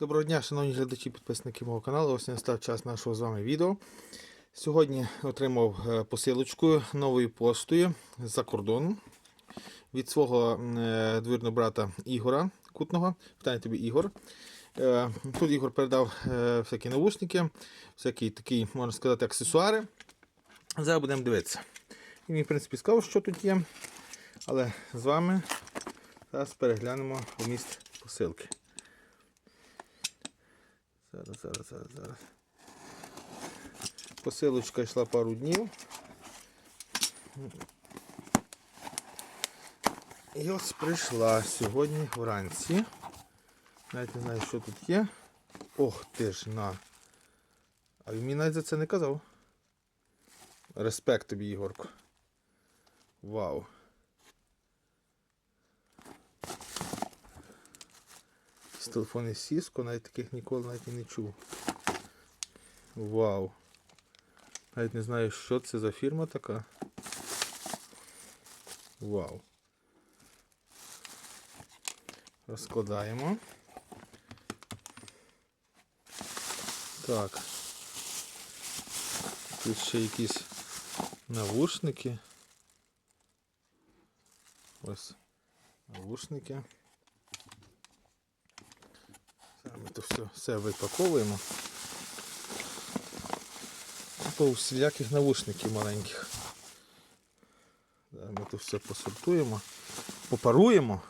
Доброго дня, шановні глядачі, підписники мого каналу. Ось настав час нашого з вами відео. Сьогодні отримав е, посилочку новою поштою з-за кордону від свого е, двірного брата Ігора Кутного. Вітаю тобі, Ігор. Е, Тут Ігор передав всякі навушники, всякі такі, можна сказати, аксесуари. Зараз будемо дивитися. І мені, в принципі, сказав, що тут є. Але з вами зараз переглянемо вміст посилки. Зараз, зараз, зараз, зараз. Посилочка йшла пару днів. І ось прийшла сьогодні вранці. Навіть не знаю, що тут є. Ох ти ж на. А він мені навіть за це не казав. Респект тобі, Ігорко. Вау. З телефони Cisco, навіть таких ніколи навіть і не чув. Вау. Навіть не знаю, що це за фірма така. Вау. Розкладаємо. Так. Тут ще якісь навушники. Ось навушники. Зараз ми то все, все випаковуємо. По всіляких навушників маленьких. Ми то все посортуємо, попаруємо.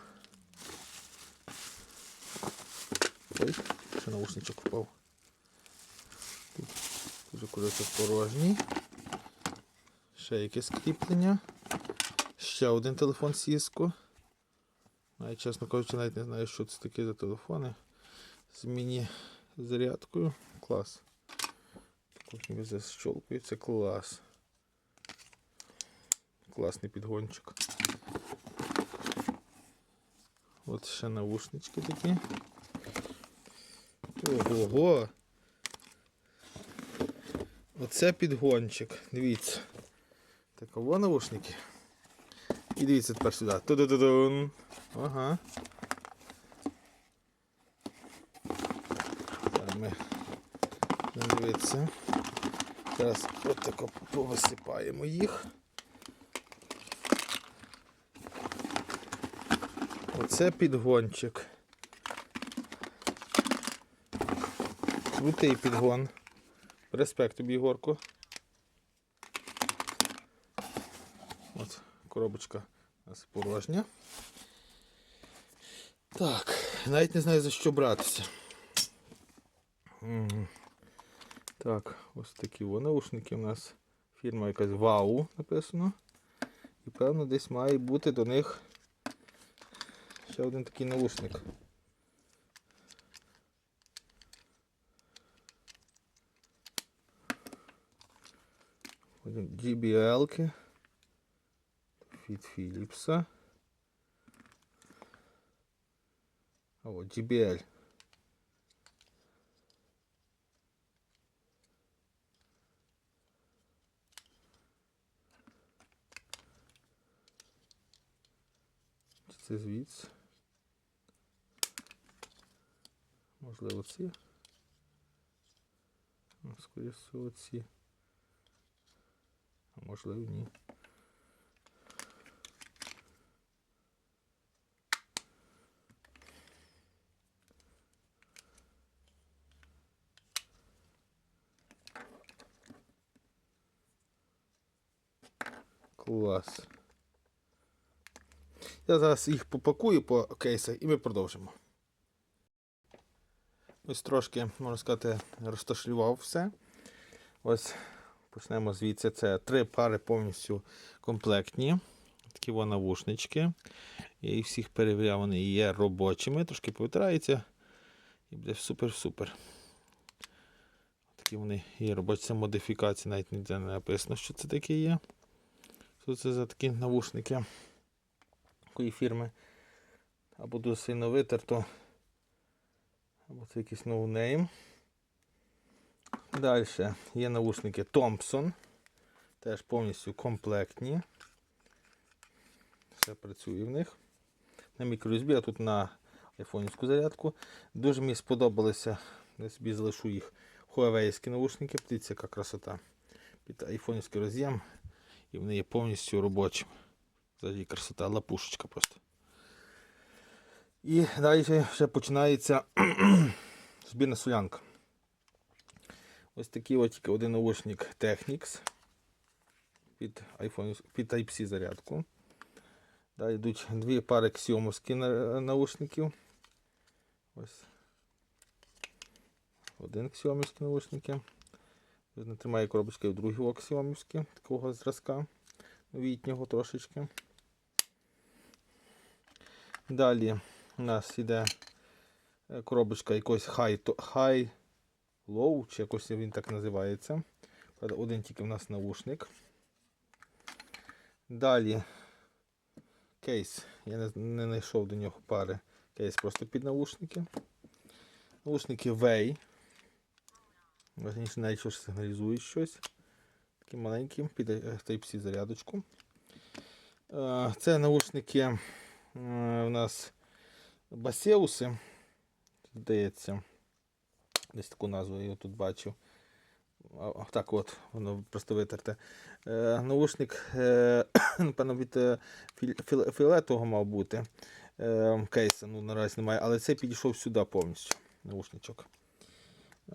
Ой, ще навушничок впав. Тут коротко порожній. Ще якесь кріплення. Ще один телефон Cisco. Навіть, чесно кажучи, навіть не знаю, що це таке за телефони. З міні-зарядкою. Клас. Потім защолкує. Це клас. Класний підгончик. От ще навушнички такі. Ого! Оце підгончик. Дивіться. Таково навушники. І дивіться тепер сюди. Ту-ду-ду-дун. Ага. Зараз ми дивитися. Зараз отако повисипаємо їх. Оце підгончик. Крутий підгон. Респект тобі, Ігорку. От коробочка у порожня. Так, навіть не знаю за що братися. Так, ось такі наушники у нас. Фірма якась Вау написано. І певно десь має бути до них ще один такий наушник. Потім JBL-ки. Від Philips'a. А от це звідси? Можливо, ці? Ну, Скоріше всього ці. А можливо ні. Клас. Я зараз їх попакую по кейсах і ми продовжимо. Ось трошки, можна сказати, розташлював все. Ось почнемо звідси. Це три пари повністю комплектні. Такі во навушнички. Я їх всіх перевіряв, вони є робочими, трошки повитираються. І буде супер-супер. Такі вони є робочі це модифікації, навіть ніде не написано, що це таке є. Що це за такі навушники такої фірми. Або дуже сильно витерто. Або це якийсь ноунейм. Далі є навушники Thompson. Теж повністю комплектні. Все працює в них. На мікро-USB, а тут на айфонівську зарядку. Дуже мені сподобалися, я собі залишу їх Huawei наушники. Подивіться, яка красота. Під айфонівський роз'єм. І вони є повністю робочим. Взагалі красота, лапушечка просто. І далі вже починається збірна солянка. Ось такий от тільки один наушник Technics під iPhone, під Type-C зарядку. Далі йдуть дві пари ксіомовських наушників. Ось. Один ксіомівський наушники. Тримає коробочки в другий ксіомівський, такого зразка новітнього трошечки. Далі у нас йде е, коробочка якось high, low, чи якось він так називається. Один тільки в нас наушник. Далі кейс. Я не, не знайшов до нього пари. Кейс просто під наушники. Наушники Way. Верніше навіть що ж сигналізують щось. Такі маленькі, під е, Type-C зарядочку. Е, Це наушники у нас Басеуси. Здається. Десь таку назву я тут бачив. Так от, воно просто витерте. Е, наушник, е, напевно, від е, філ- філ- мав бути. Е, кейса, ну наразі немає, але цей підійшов сюди повністю. Наушничок.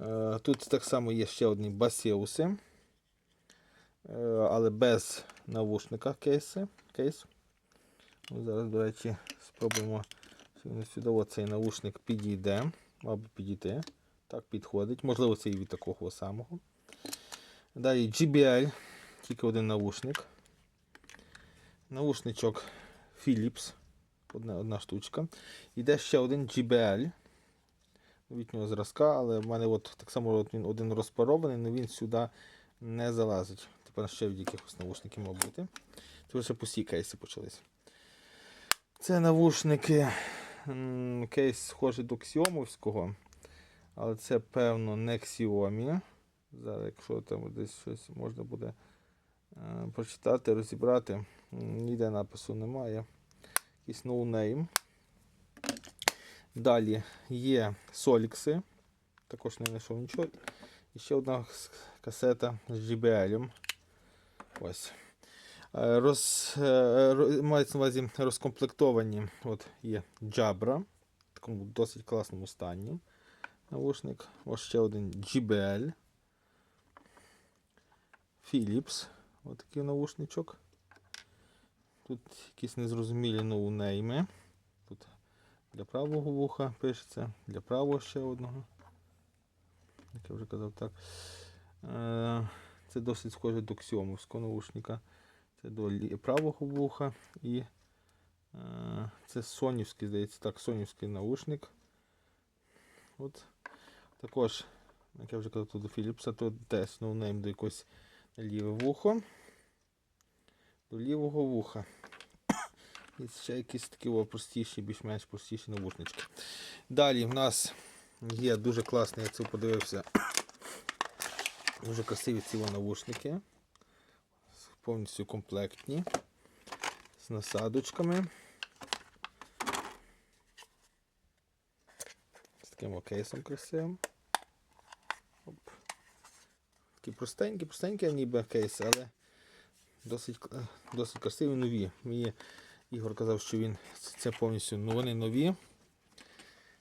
Е, тут так само є ще одні басеуси. Е, але без навушника кейси. Кейс. Зараз, до речі, спробуємо сюди оцей наушник підійде. Би підійти. Так, підходить. Можливо, це і від такого самого. Далі JBL, тільки один наушник. Наушничок Philips. Одна, одна штучка. Іде ще один JBL. Новітнього зразка, але в мене от так само от він один розпарований, але він сюди не залазить. Тепер ще від якихось наушників мав бути. Це вже пусті кейси почались. Це навушники. Кейс схожий до Xiomовського. Але це, певно, не Xiaomi. Зараз, якщо там десь щось можна буде е, прочитати, розібрати. Ніде напису немає. Якийсь ноунейм. Далі є Солікси. Також не знайшов нічого. І ще одна касета з JBL. Ось. Е, Роз, е, мається на увазі розкомплектовані. От є Jabra. В такому досить класному стані. Наушник. Ось ще один JBL. Philips. Ось такий наушничок. Тут якісь незрозумілі ноунейми. Тут для правого вуха пишеться, для правого ще одного. Як я вже казав, так. Е, Це досить схоже до ксьомовського наушника. Це до правого вуха і е, це сонівський, здається, так, сонівський наушник. От. Також, як я вже казав, тут до Philips, тут теж ноунейм до якось ліве вухо. До лівого вуха. І ще якісь такі о, простіші, більш-менш простіші навушнички. Далі в нас є дуже класний, я це подивився. Дуже красиві ці навушники. Повністю комплектні. З насадочками. З таким о кейсом красивим. Оп. Такі простенькі, простенькі ніби кейси, але досить, досить красиві нові. Мені Ігор казав, що він це повністю ну, нові.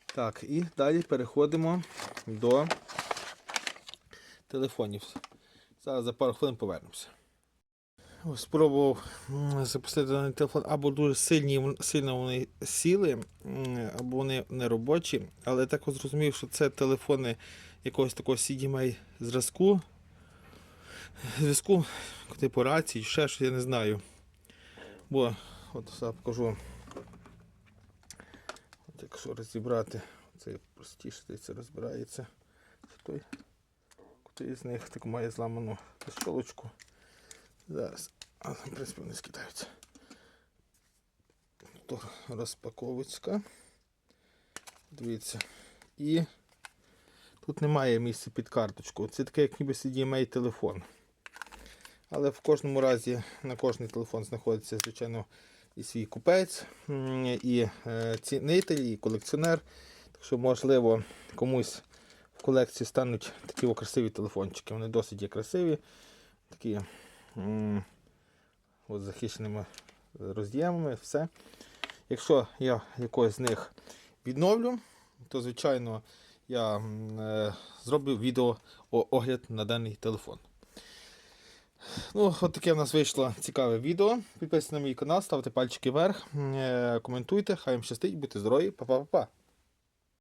Так, і далі переходимо до телефонів. Зараз за пару хвилин повернемося. Спробував запустити на телефон, або дуже сильні, сильно вони сіли, або вони не робочі. Але так от зрозумів, що це телефони якогось такого CDMA зразку. Зв'язку, типу рації, ще щось, я не знаю. Бо От зараз покажу. От якщо розібрати, це простіше це розбирається. Той, котрий з них так має зламану щолочку. Зараз. А, в принципі, вони скидаються. То розпаковочка. Дивіться. І тут немає місця під карточку. Це таке, як ніби CDMA телефон. Але в кожному разі на кожний телефон знаходиться, звичайно, і свій купець, і е, цінитель, і колекціонер. Так що, можливо, комусь в колекції стануть такі красиві телефончики. Вони досить є красиві, такі от, захищеними роз'ємами, все. Якщо я якогось з них відновлю, то звичайно я е, зроблю відео огляд на даний телефон. Ну, от таке в нас вийшло цікаве відео. Підписуйтесь на мій канал, ставте пальчики вверх, е, коментуйте, хай вам щастить, будьте здорові, па-па-па-па.